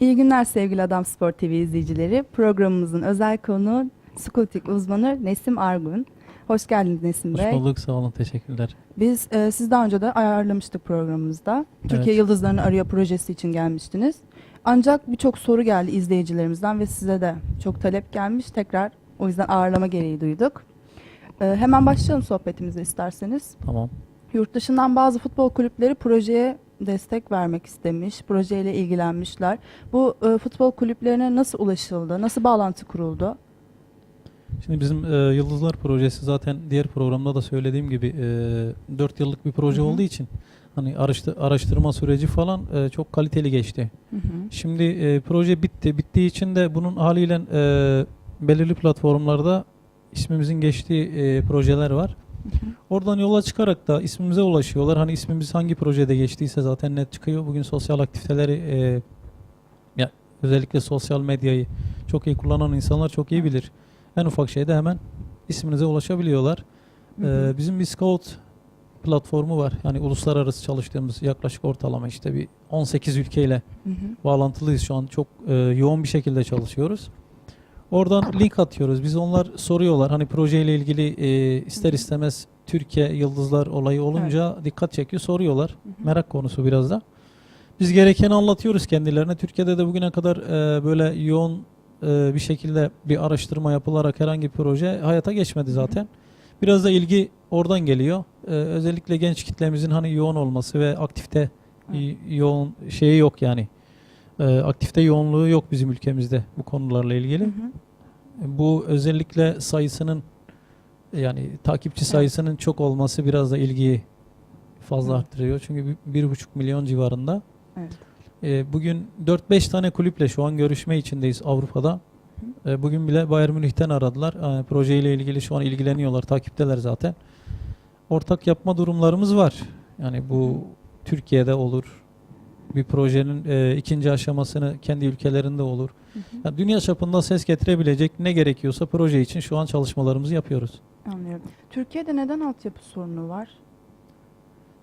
İyi günler sevgili Adam Spor TV izleyicileri. Programımızın özel konuğu Skutik uzmanı Nesim Argun. Hoş geldiniz Nesim Hoş Bey. bulduk, sağ olun, teşekkürler. Biz e, siz daha önce de ayarlamıştık programımızda. Türkiye Evet. Yıldızlarını Arıyor projesi için gelmiştiniz. Ancak birçok soru geldi izleyicilerimizden ve size de çok talep gelmiş. Tekrar o yüzden ağırlama gereği duyduk. E, hemen başlayalım sohbetimize isterseniz. Tamam. Yurt dışından bazı futbol kulüpleri projeye destek vermek istemiş, projeyle ilgilenmişler. Bu e, futbol kulüplerine nasıl ulaşıldı, nasıl bağlantı kuruldu? Şimdi bizim e, Yıldızlar projesi zaten diğer programda da söylediğim gibi e, 4 yıllık bir proje Hı hı. olduğu için hani araştı- araştırma süreci falan e, çok kaliteli geçti. Hı hı. Şimdi e, proje bitti. Bittiği için de bunun haliyle e, belirli platformlarda ismimizin geçtiği e, projeler var. Hı. Oradan yola çıkarak da ismimize ulaşıyorlar. Hani ismimiz hangi projede geçtiyse zaten net çıkıyor. Bugün sosyal aktiviteleri e, ya özellikle sosyal medyayı çok iyi kullanan insanlar çok iyi bilir. En ufak şeyde hemen isminize ulaşabiliyorlar. Hı hı. Ee, bizim bir scout platformu var. Yani uluslararası çalıştığımız yaklaşık ortalama işte bir 18 ülkeyle Hı hı. bağlantılıyız şu an. Çok e, yoğun bir şekilde çalışıyoruz. Oradan link atıyoruz. Biz onlar soruyorlar. Hani projeyle ilgili e, ister Hı hı. istemez Türkiye yıldızlar olayı olunca dikkat çekiyor. Soruyorlar. Hı hı. Merak konusu biraz da. Biz gerekeni anlatıyoruz kendilerine. Türkiye'de de bugüne kadar e, böyle yoğun e, bir şekilde bir araştırma yapılarak herhangi bir proje hayata geçmedi zaten. Biraz da ilgi oradan geliyor. E, özellikle genç kitlemizin hani yoğun olması ve aktifte y- yoğun şeyi yok yani. E, aktifte yoğunluğu yok bizim ülkemizde bu konularla Hı ilgili. hı. Bu özellikle sayısının yani takipçi sayısının çok olması biraz da ilgiyi fazla Evet. arttırıyor. Çünkü bir, bir buçuk milyon civarında. Evet. E, bugün 4-5 tane kulüple şu an görüşme içindeyiz Avrupa'da. E, bugün bile Bayern Münih'ten aradılar. E, projeyle ilgili şu an ilgileniyorlar, takipteler zaten. Ortak yapma durumlarımız var. Yani bu Türkiye'de olur. Bir projenin e, ikinci aşamasını kendi ülkelerinde olur. Hı hı. Yani dünya çapında ses getirebilecek ne gerekiyorsa proje için şu an çalışmalarımızı yapıyoruz. Anlıyorum. Türkiye'de neden altyapı sorunu var?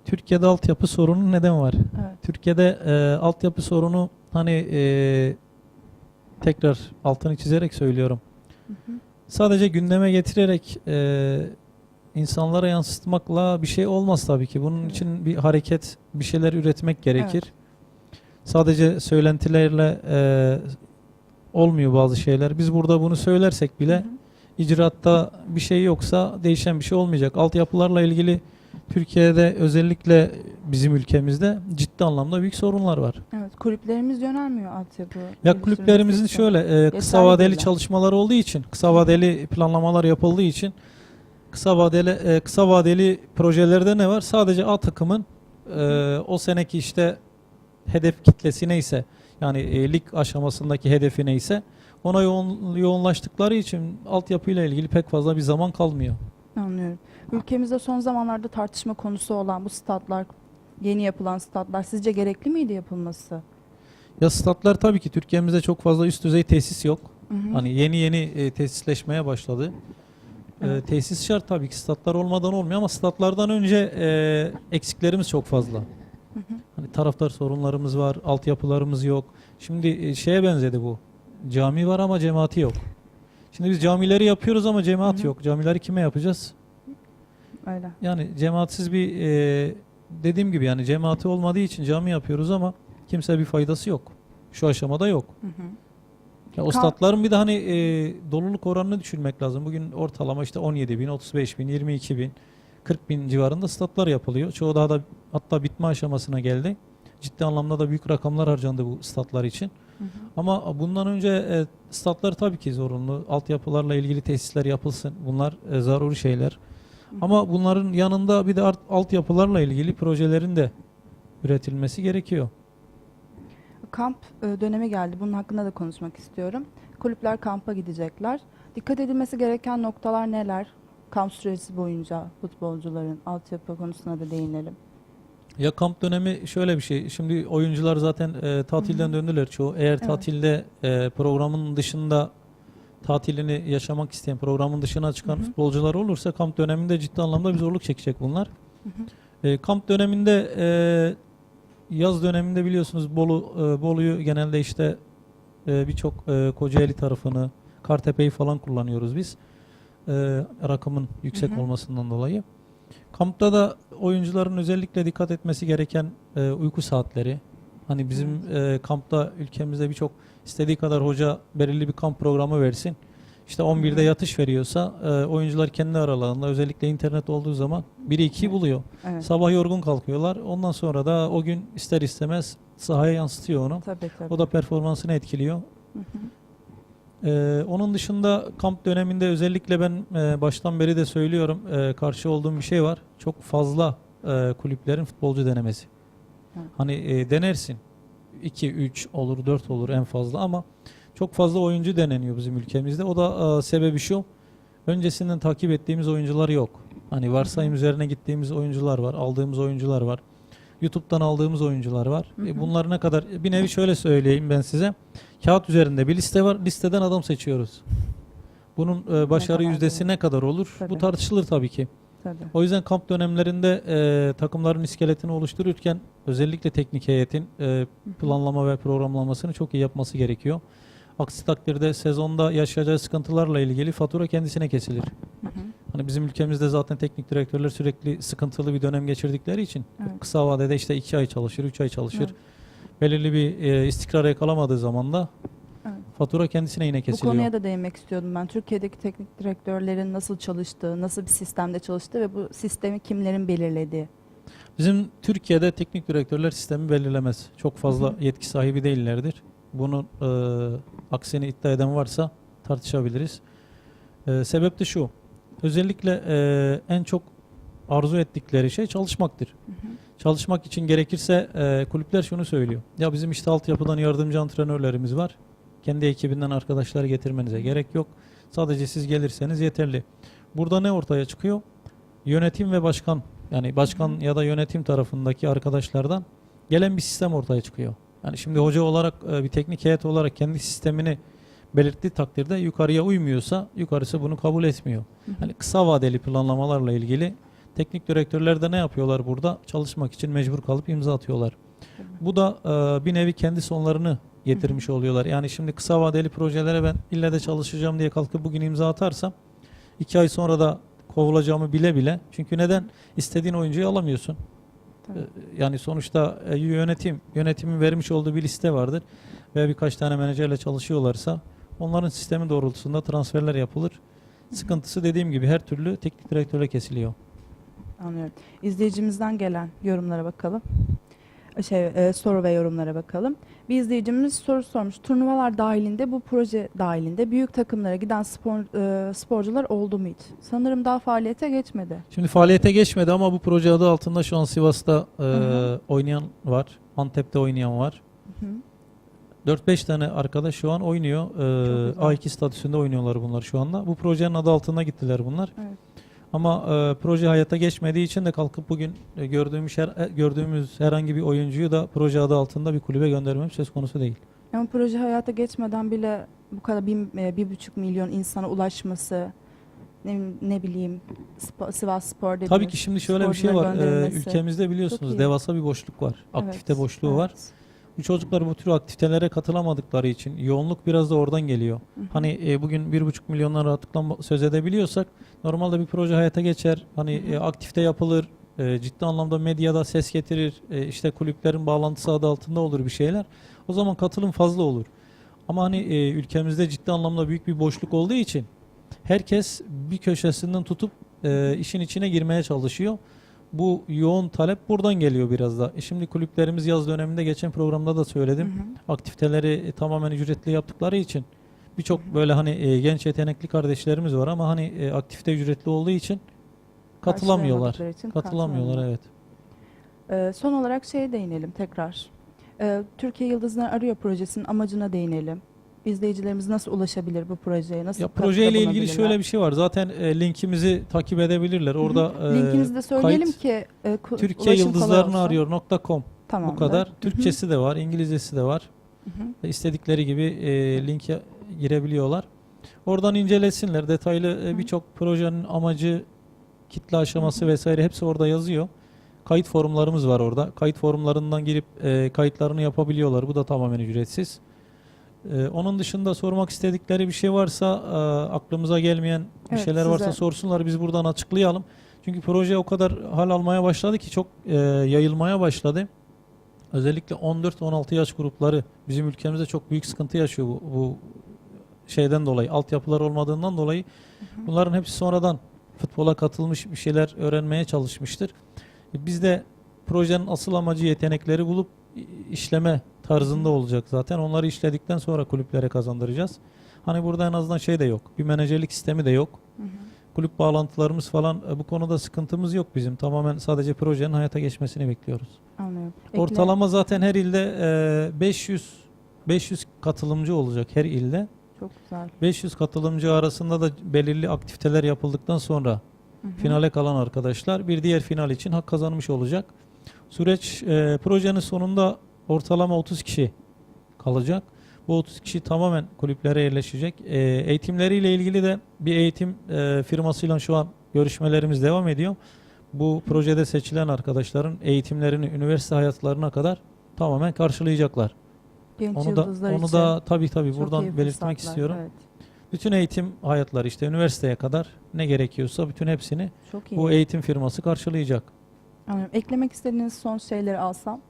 Türkiye'de altyapı sorunu neden var? Evet. Türkiye'de e, altyapı sorunu hani e, tekrar altını çizerek söylüyorum. Hı hı. Sadece gündeme getirerek e, insanlara yansıtmakla bir şey olmaz tabii ki. Bunun Evet. için bir hareket, bir şeyler üretmek gerekir. Sadece söylentilerle e, olmuyor bazı şeyler. Biz burada bunu söylersek bile Hı hı. icraatta bir şey yoksa değişen bir şey olmayacak. Altyapılarla ilgili Türkiye'de özellikle bizim ülkemizde ciddi anlamda büyük sorunlar var. Evet. Kulüplerimiz yönelmiyor altyapı. Ya kulüplerimizin şöyle e, kısa vadeli çalışmalar olduğu için, kısa vadeli planlamalar yapıldığı için kısa vadeli e, kısa vadeli projelerde ne var? Sadece A takımın e, o seneki işte hedef kitlesi neyse yani e, lig aşamasındaki hedefi neyse ona yoğun, yoğunlaştıkları için altyapıyla ilgili pek fazla bir zaman kalmıyor. Anlıyorum. Ülkemizde son zamanlarda tartışma konusu olan bu statlar, yeni yapılan statlar sizce gerekli miydi yapılması? Ya statlar tabii ki Türkiye'mizde çok fazla üst düzey tesis yok. Hı hı. Hani yeni yeni e, tesisleşmeye başladı. E, Evet. tesis şart tabii ki statlar olmadan olmuyor ama statlardan önce e, eksiklerimiz çok fazla. Taraftar sorunlarımız var, altyapılarımız yok. Şimdi e, şeye benzedi bu. Cami var ama cemaati yok. Şimdi biz camileri yapıyoruz ama cemaat Hı hı. yok. Camileri kime yapacağız? Öyle. Yani cemaatsiz bir e, dediğim gibi yani cemaati olmadığı için cami yapıyoruz ama kimse bir faydası yok. Şu aşamada yok. Hı hı. Ya statların bir de hani e, doluluk oranını düşünmek lazım. Bugün ortalama işte 17 bin, 35 bin, 22 bin, 40 bin civarında statlar yapılıyor. Çoğu daha da hatta bitme aşamasına geldi. Ciddi anlamda da büyük rakamlar harcandı bu statlar için. Hı hı. Ama bundan önce e, statlar tabii ki zorunlu. Altyapılarla ilgili tesisler yapılsın. Bunlar e, zaruri şeyler. Hı hı. Ama bunların yanında bir de art, altyapılarla ilgili projelerin de üretilmesi gerekiyor. Kamp e, dönemi geldi. Bunun hakkında da konuşmak istiyorum. Kulüpler kampa gidecekler. Dikkat edilmesi gereken noktalar neler? Kamp süresi boyunca futbolcuların altyapı konusuna da değinelim. Ya kamp dönemi şöyle bir şey. Şimdi oyuncular zaten e, tatilden Hı hı. döndüler çoğu. Eğer Evet. tatilde e, programın dışında tatilini yaşamak isteyen, programın dışına çıkan Hı hı. futbolcular olursa kamp döneminde ciddi anlamda bir zorluk çekecek bunlar. Hı hı. E, kamp döneminde e, yaz döneminde biliyorsunuz Bolu e, Bolu'yu genelde işte e, birçok e, Kocaeli tarafını, Kartepe'yi falan kullanıyoruz biz. E, rakımın yüksek Hı hı. olmasından dolayı. Kampta da oyuncuların özellikle dikkat etmesi gereken e, uyku saatleri. Hani bizim e, kampta ülkemizde birçok istediği kadar hoca belirli bir kamp programı versin. İşte 11'de hı. yatış veriyorsa e, oyuncular kendi aralarında özellikle internet olduğu zaman biri 2'yi Evet. buluyor. Evet. Sabah yorgun kalkıyorlar. Ondan sonra da o gün ister istemez sahaya yansıtıyor onu. Tabii tabii. O da performansını etkiliyor. Hı hı. Ee, onun dışında kamp döneminde özellikle ben e, baştan beri de söylüyorum e, karşı olduğum bir şey var. Çok fazla e, kulüplerin futbolcu denemesi. Hı. Hani e, denersin. 2, 3 olur, 4 olur en fazla ama çok fazla oyuncu deneniyor bizim ülkemizde. O da e, sebebi şu. Öncesinden takip ettiğimiz oyuncular yok. Hani varsayım üzerine gittiğimiz oyuncular var, aldığımız oyuncular var. YouTube'dan aldığımız oyuncular var. Hı E, hı. bunlar ne kadar bir nevi şöyle söyleyeyim ben size. Kağıt üzerinde bir liste var. Listeden adam seçiyoruz. Bunun e, başarı kadar yüzdesi ne kadar olur? Tabii. Bu tartışılır tabii ki. Tabii. O yüzden kamp dönemlerinde e, takımların iskeletini oluştururken özellikle teknik heyetin e, planlama ve programlamasını çok iyi yapması gerekiyor. Aksi takdirde sezonda yaşayacağı sıkıntılarla ilgili fatura kendisine kesilir. Hı hı. Hani bizim ülkemizde zaten teknik direktörler sürekli sıkıntılı bir dönem geçirdikleri için Evet. kısa vadede işte 2 ay çalışır, 3 ay çalışır. Evet. Belirli bir e, istikrar yakalamadığı zaman da Evet. fatura kendisine yine Bu kesiliyor. konuya da değinmek istiyordum ben. Türkiye'deki teknik direktörlerin nasıl çalıştığı, nasıl bir sistemde çalıştığı ve bu sistemi kimlerin belirlediği. Bizim Türkiye'de teknik direktörler sistemi belirlemez. Çok fazla Hı hı. yetki sahibi değillerdir. Bunun e, aksini iddia eden varsa tartışabiliriz. E, sebep de şu. Özellikle e, en çok arzu ettikleri şey çalışmaktır. Hı hı. Çalışmak için gerekirse e, kulüpler şunu söylüyor. Ya bizim işte altyapıdan yardımcı antrenörlerimiz var. Kendi ekibinden arkadaşlar getirmenize gerek yok. Sadece siz gelirseniz yeterli. Burada ne ortaya çıkıyor? Yönetim ve başkan yani başkan Hı hı. ya da yönetim tarafındaki arkadaşlardan gelen bir sistem ortaya çıkıyor. Yani şimdi hoca olarak e, bir teknik heyet olarak kendi sistemini belirttiği takdirde yukarıya uymuyorsa yukarısı bunu kabul etmiyor. Hani kısa vadeli planlamalarla ilgili teknik direktörler de ne yapıyorlar burada? Çalışmak için mecbur kalıp imza atıyorlar. Bu da e, bir nevi kendi sonlarını getirmiş oluyorlar. Yani şimdi kısa vadeli projelere ben ille de çalışacağım diye kalkıp bugün imza atarsam iki ay sonra da kovulacağımı bile bile. Çünkü neden? istediğin oyuncuyu alamıyorsun. Tabii. E, Yani sonuçta e, yönetim, yönetimin vermiş olduğu bir liste vardır. Ve birkaç tane menajerle çalışıyorlarsa onların sistemi doğrultusunda transferler yapılır. Sıkıntısı dediğim gibi her türlü teknik direktörle kesiliyor. Anlıyorum. İzleyicimizden gelen yorumlara bakalım. Şey, e, soru ve yorumlara bakalım. Bir izleyicimiz soru sormuş. Turnuvalar dahilinde, bu proje dahilinde büyük takımlara giden spor, e, sporcular oldu mu hiç? Sanırım daha faaliyete geçmedi. Şimdi faaliyete geçmedi ama bu proje adı altında şu an Sivas'ta e, hı. oynayan var. Antep'te oynayan var. Hı hı. 4-5 tane arkadaş şu an oynuyor. E, güzel. A2 statüsünde oynuyorlar bunlar şu anda. Bu projenin adı altında gittiler bunlar. Evet. Ama e, proje hayata geçmediği için de kalkıp bugün e, gördüğümüz her, e, gördüğümüz herhangi bir oyuncuyu da proje adı altında bir kulübe göndermem söz konusu değil. Ama proje hayata geçmeden bile bu kadar bir, e, bir buçuk milyon insana ulaşması, ne, ne bileyim Sivas Spor dediğimiz Tabii ki şimdi şöyle bir şey var. E, ülkemizde biliyorsunuz devasa bir boşluk var. Evet, Aktivite boşluğu var. Bu çocuklar bu tür aktivitelere katılamadıkları için yoğunluk biraz da oradan geliyor. Hı hı. Hani e, bugün bir buçuk milyondan rahatlıkla söz edebiliyorsak normalde bir proje hayata geçer. Hani Hı hı. e, aktifte yapılır. e, ciddi anlamda medyada ses getirir. e, işte kulüplerin bağlantısı adı altında olur bir şeyler. O zaman katılım fazla olur. Ama hani e, ülkemizde ciddi anlamda büyük bir boşluk olduğu için herkes bir köşesinden tutup e, işin içine girmeye çalışıyor. Bu yoğun talep buradan geliyor biraz da. E, şimdi kulüplerimiz yaz döneminde geçen programda da söyledim Hı hı. aktiviteleri e, tamamen ücretli yaptıkları için birçok böyle hani e, genç yetenekli kardeşlerimiz var ama hani e, aktivite ücretli olduğu için katılamıyorlar. İçin Katılamıyorlar evet. Ee, son olarak şeye değinelim tekrar. Ee, Türkiye Yıldızları Arıyor projesinin amacına değinelim. İzleyicilerimiz nasıl ulaşabilir bu projeye? Nasıl Ya projeyle ilgili şöyle bir şey var. Zaten e, linkimizi takip edebilirler. Orada e, Linkinizi de söyleyelim kayıt ki e, ku- Türkiye ulaşım kolay yıldızlarını olsun. arıyor.com bu Tamamdır. kadar. Hı hı. Türkçesi de var, İngilizcesi de var. Hı hı. İstedikleri gibi e, linke girebiliyorlar. Oradan incelesinler. Detaylı e, birçok projenin amacı, kitle aşaması vesaire hepsi orada yazıyor. Kayıt forumlarımız var orada. Kayıt forumlarından girip e, kayıtlarını yapabiliyorlar. Bu da tamamen ücretsiz. E, onun dışında sormak istedikleri bir şey varsa e, aklımıza gelmeyen bir Evet, şeyler varsa size- sorsunlar biz buradan açıklayalım. Çünkü proje o kadar hal almaya başladı ki çok e, yayılmaya başladı. Özellikle 14-16 yaş grupları bizim ülkemizde çok büyük sıkıntı yaşıyor bu, bu şeyden dolayı. Altyapılar olmadığından dolayı bunların hepsi sonradan futbola katılmış bir şeyler öğrenmeye çalışmıştır. E, Biz de projenin asıl amacı yetenekleri bulup i- işleme tarzında olacak zaten. Onları işledikten sonra kulüplere kazandıracağız. Hani burada en azından şey de yok. Bir menajerlik sistemi de yok. Hı hı. Kulüp bağlantılarımız falan e, bu konuda sıkıntımız yok bizim. Tamamen sadece projenin hayata geçmesini bekliyoruz. Anlıyorum. Ekle- Ortalama zaten her ilde e, 500 500 katılımcı olacak her ilde. Çok güzel. 500 katılımcı arasında da belirli aktiviteler yapıldıktan sonra Hı hı. finale kalan arkadaşlar bir diğer final için hak kazanmış olacak. Süreç e, projenin sonunda ortalama 30 kişi kalacak. Bu 30 kişi tamamen kulüplere yerleşecek. E, eğitimleriyle ilgili de bir eğitim e, firmasıyla şu an görüşmelerimiz devam ediyor. Bu projede seçilen arkadaşların eğitimlerini üniversite hayatlarına kadar tamamen karşılayacaklar. Genç Onu da onu da tabii tabii buradan belirtmek istiyorum. Evet. Bütün eğitim hayatları işte üniversiteye kadar ne gerekiyorsa bütün hepsini bu eğitim firması karşılayacak. Anlıyorum. Eklemek istediğiniz son şeyleri alsam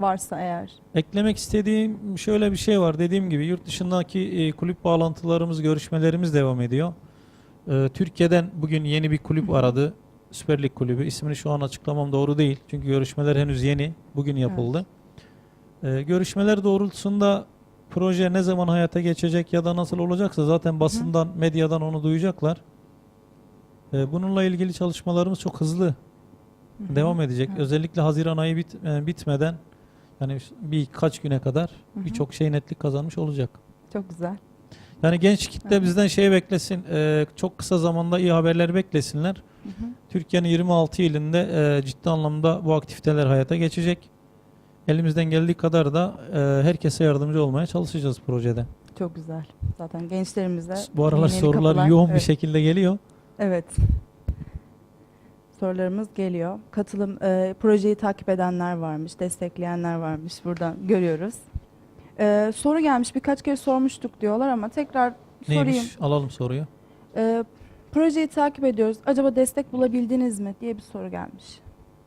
varsa eğer. Eklemek istediğim şöyle bir şey var. Dediğim gibi yurt dışındaki e, kulüp bağlantılarımız, görüşmelerimiz devam ediyor. E, Türkiye'den bugün yeni bir kulüp Hı hı. aradı. Süper Lig kulübü. İsmini şu an açıklamam doğru değil. Çünkü görüşmeler henüz yeni. Bugün yapıldı. E, görüşmeler doğrultusunda proje ne zaman hayata geçecek ya da nasıl olacaksa zaten basından, medyadan onu duyacaklar. E, bununla ilgili çalışmalarımız çok hızlı Hı hı. devam edecek. Evet. Özellikle Haziran ayı bit, bitmeden yani birkaç güne kadar birçok şey netlik kazanmış olacak. Çok güzel. Yani genç kitle Evet. bizden şey beklesin, e, çok kısa zamanda iyi haberler beklesinler. Türkiye'nin 26 ilinde e, ciddi anlamda bu aktiviteler hayata geçecek. Elimizden geldiği kadar da e, herkese yardımcı olmaya çalışacağız projede. Çok güzel. Zaten gençlerimize Bu aralar sorular kapılar- yoğun bir Evet. şekilde geliyor. Evet. Sorularımız geliyor. Katılım e, projeyi takip edenler varmış, destekleyenler varmış. Buradan görüyoruz. E, soru gelmiş. Birkaç kere sormuştuk diyorlar ama tekrar sorayım. Neymiş? Alalım soruyu. E, projeyi takip ediyoruz. Acaba destek bulabildiniz mi diye bir soru gelmiş.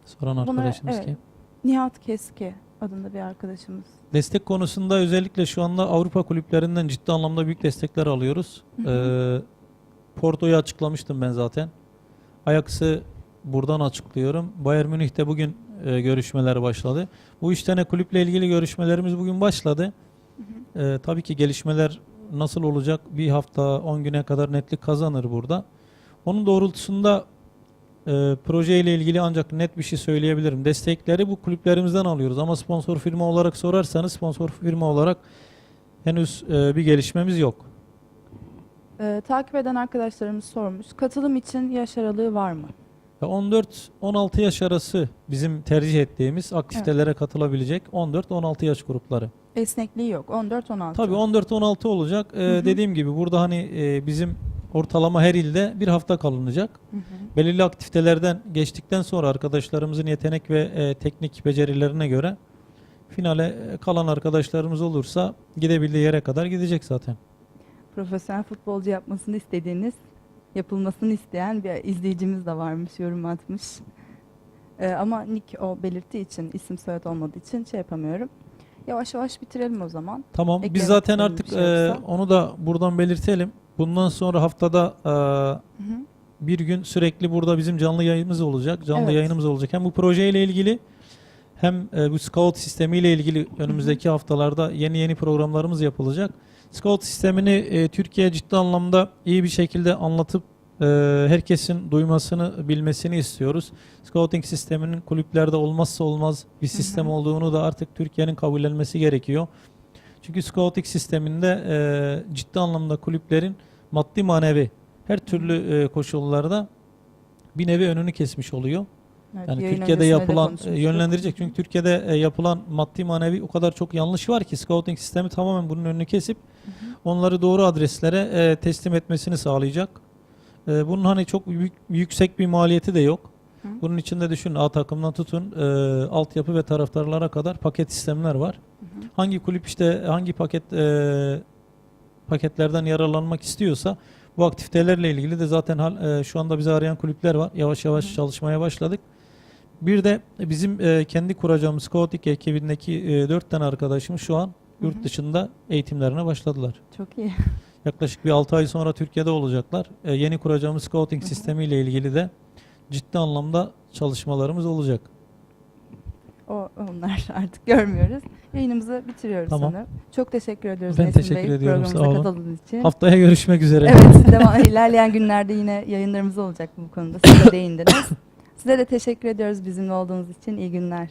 Soran arkadaşımız evet. kim? Nihat Keski adında bir arkadaşımız. Destek konusunda özellikle şu anda Avrupa kulüplerinden ciddi anlamda büyük destekler alıyoruz. Hı hı. Ee, Porto'yu açıklamıştım ben zaten. Ajax'ı buradan açıklıyorum. Bayern Münih'te bugün e, görüşmeler başladı. Bu üç tane kulüple ilgili görüşmelerimiz bugün başladı. Ee, tabii ki gelişmeler nasıl olacak bir hafta 10 güne kadar netlik kazanır burada. Onun doğrultusunda e, projeyle ilgili ancak net bir şey söyleyebilirim. Destekleri bu kulüplerimizden alıyoruz ama sponsor firma olarak sorarsanız sponsor firma olarak henüz e, bir gelişmemiz yok. E, takip eden arkadaşlarımız sormuş. Katılım için yaş aralığı var mı? Ve 14-16 yaş arası bizim tercih ettiğimiz aktivitelere katılabilecek 14-16 yaş grupları. Esnekliği yok. 14-16. Tabii 14-16 olacak. Ee, Hı hı. Dediğim gibi burada hani e, bizim ortalama her ilde bir hafta kalınacak. Hı hı. Belirli aktivitelerden geçtikten sonra arkadaşlarımızın yetenek ve e, teknik becerilerine göre finale e, kalan arkadaşlarımız olursa gidebildiği yere kadar gidecek zaten. profesyonel futbolcu yapmasını istediğiniz, yapılmasını isteyen bir izleyicimiz de varmış, yorum atmış. Ee, ama nick o belirttiği için, isim soyad olmadığı için şey yapamıyorum. Yavaş yavaş bitirelim o zaman. Tamam. Eklemek Biz zaten artık şey e, yoksa? onu da buradan belirtelim. Bundan sonra haftada e, Hı hı. bir gün sürekli burada bizim canlı yayınımız olacak. Canlı Evet. yayınımız olacak. Hem bu projeyle ilgili hem e, bu scout sistemiyle ilgili önümüzdeki haftalarda yeni yeni programlarımız yapılacak. Scout sistemini e, Türkiye ciddi anlamda iyi bir şekilde anlatıp e, herkesin duymasını, bilmesini istiyoruz. Scouting sisteminin kulüplerde olmazsa olmaz bir sistem olduğunu da artık Türkiye'nin kabullenmesi gerekiyor. Çünkü scouting sisteminde e, ciddi anlamda kulüplerin maddi manevi her türlü e, koşullarda bir nevi önünü kesmiş oluyor. Evet, Yani Türkiye'de yapılan e, yönlendirecek. Çünkü Türkiye'de e, yapılan maddi manevi o kadar çok yanlış var ki scouting sistemi tamamen bunun önünü kesip Hı hı. onları doğru adreslere e, teslim etmesini sağlayacak. Bunun hani çok büyük, yüksek bir maliyeti de yok. Bunun içinde düşünün A takımdan tutun e, altyapı ve taraftarlara kadar paket sistemler var. Hangi kulüp işte hangi paket e, paketlerden yararlanmak istiyorsa bu aktivitelerle ilgili de zaten hal, e, şu anda bizi arayan kulüpler var. Yavaş yavaş Hı hı. çalışmaya başladık. Bir de bizim e, kendi kuracağımız Scouting ekibindeki e, 4 tane arkadaşımız şu an yurt dışında eğitimlerine başladılar. Çok iyi. Yaklaşık bir 6 ay sonra Türkiye'de olacaklar. E, yeni kuracağımız scouting sistemiyle ilgili de ciddi anlamda çalışmalarımız olacak. O onlar artık görmüyoruz. Yayınımızı bitiriyoruz Tamam. sanırım. Çok teşekkür ediyoruz Ben Nesin teşekkür Bey ediyorum, programımıza olun. katıldığınız için. Haftaya görüşmek üzere. Evet, devam, ilerleyen günlerde yine yayınlarımız olacak bu konuda. Siz de değindiniz. Size de teşekkür ediyoruz bizimle olduğunuz için. İyi günler.